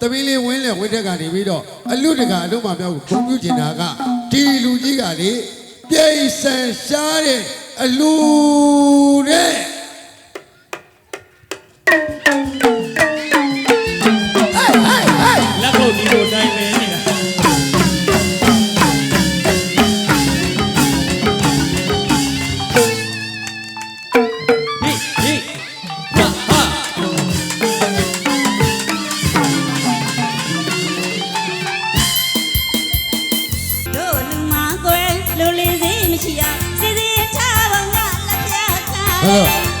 သမီးလေးဝင်းလေဝင်းတဲ့ကနေပြီးတော့အလူတကအလူမပြောက်ကိုဂုံပြုကျင်တာကဒီလူကြီးကလေပြိဿရှားတဲ့အလူတဲ့ 那